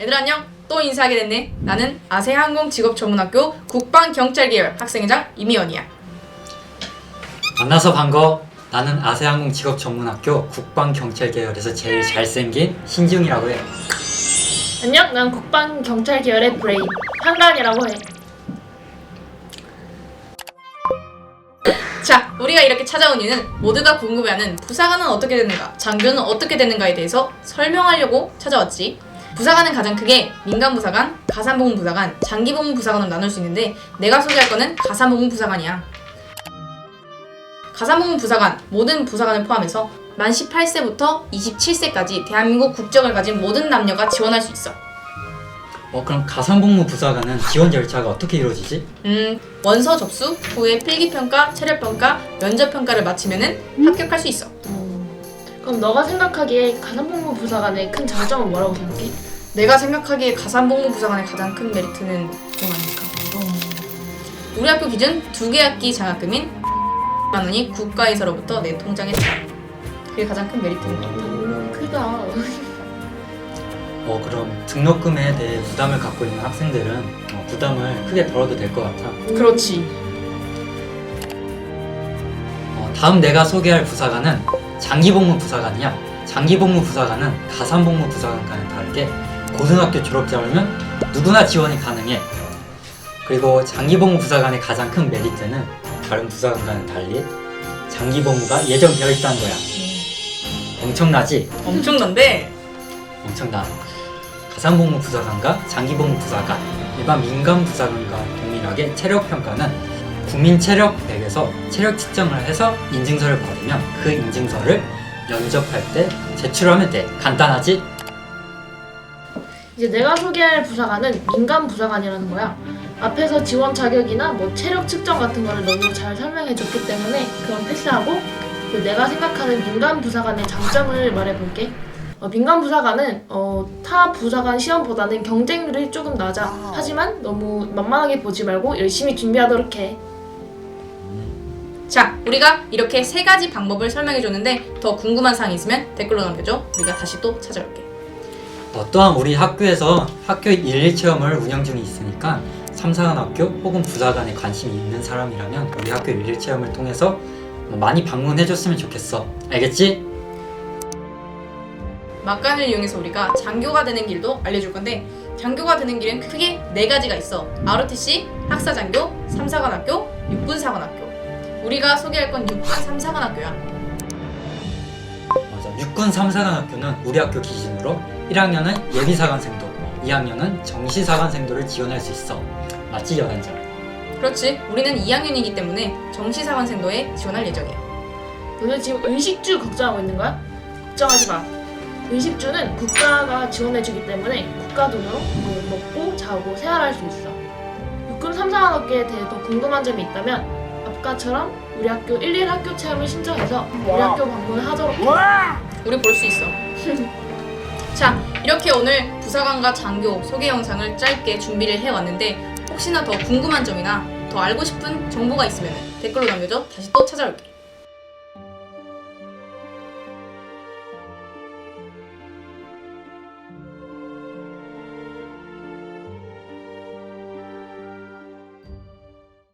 얘들아 안녕. 또 인사하게 됐네. 나는 아세항공 직업전문학교 국방경찰계열 학생회장 이미연이야. 만나서 반가워. 나는 아세항공 직업전문학교 국방경찰 계열에서 제일 잘생긴 신지웅이라고 해. 안녕, 난 국방 경찰 계열의 브레인 한간이라고 해. 자, 우리가 이렇게 찾아온 이유는 모두가 궁금해하는 부사관은 어떻게 되는가, 장교는 어떻게 되는가에 대해서 설명하려고 찾아왔지. 부사관은 가장 크게 민간부사관, 가산복무부사관, 장기복무부사관으로 나눌 수 있는데 내가 소개할 거는 가산복무부사관이야. 가산복무부사관, 모든 부사관을 포함해서 만 18세부터 27세까지 대한민국 국적을 가진 모든 남녀가 지원할 수 있어. 어 그럼 가산복무 부사관은 지원 절차가 어떻게 이루어지지? 음, 원서 접수 후에 필기평가, 체력평가, 면접평가를 마치면은 합격할 수 있어. 그럼 너가 생각하기에 가산복무 부사관의 큰 장점은 뭐라고 생각해? 내가 생각하기에 가산복무부사관의 가장 큰 메리트는 그거 아닐까? 우리 학교 기준 두 개 학기 장학금인 만 원이 국가에서로부터 내 통장에 들어. 그게 가장 큰 메리트인 것 같아. 오, 크다. 어 그럼 등록금에 대해 부담을 갖고 있는 학생들은 어, 부담을 크게 덜어도 될 것 같아. 그렇지. 어, 다음 내가 소개할 부사관은 장기복무 부사관이야. 장기복무 부사관은 가산복무 부사관과는 다르게 고등학교 졸업자라면 누구나 지원이 가능해. 그리고 장기복무 부사관의 가장 큰 메리트는 다른 부사관과는 달리 장기복무가 예정되어 있다는 거야. 엄청나지? 엄청난데 엄청나. 가산복무 부사관과 장기복무 부사관, 일반 민간 부사관과 동일하게 체력 평가는 국민 체력 100에서 체력 측정을 해서 인증서를 받으면 그 인증서를 면접할 때 제출하면 돼. 간단하지? 이제 내가 소개할 부사관은 민간 부사관이라는 거야. 앞에서 지원 자격이나 뭐 체력 측정 같은 거를 너무 잘 설명해 줬기 때문에 그건 패스하고 그 내가 생각하는 민간 부사관의 장점을 말해 볼게. 어, 민간 부사관은 어, 타 부사관 시험보다는 경쟁률이 조금 낮아. 하지만 너무 만만하게 보지 말고 열심히 준비하도록 해. 자 우리가 이렇게 세 가지 방법을 설명해 줬는데 더 궁금한 사항이 있으면 댓글로 남겨줘. 우리가 다시 또 찾아올게. 어, 또한 우리 학교에서 학교 일일 체험을 운영 중에 있으니까 삼사관 학교 혹은 부사관에 관심이 있는 사람이라면 우리 학교 일일 체험을 통해서 뭐 많이 방문해 줬으면 좋겠어. 알겠지? 막간을 이용해서 우리가 장교가 되는 길도 알려줄 건데 장교가 되는 길은 크게 네 가지가 있어. ROTC, 학사장교, 삼사관학교, 육군사관학교. 우리가 소개할 건 육군 삼사관학교야. 맞아. 육군 3사관학교는 우리 학교 기준으로 1학년은 예비사관생도, 2학년은 정시사관생도를 지원할 수 있어. 맞지, 여단자? 그렇지. 우리는 2학년이기 때문에 정시사관생도에 지원할 예정이야. 너네 지금 의식주 걱정하고 있는 거야? 걱정하지 마. 의식주는 국가가 지원해주기 때문에 국가 돈으로 뭐 먹고 자고 생활할 수 있어. 육군 3사관학교에 대해 더 궁금한 점이 있다면 아까처럼 우리 학교 11 학교 체험을 신청해서 우리 학교 방문을 하도록 해. 우리 볼 수 있어. 자, 이렇게 오늘 부사관과 장교 소개 영상을 짧게 준비를 해왔는데 혹시나 더 궁금한 점이나 더 알고 싶은 정보가 있으면 댓글로 남겨줘. 다시 또 찾아올게.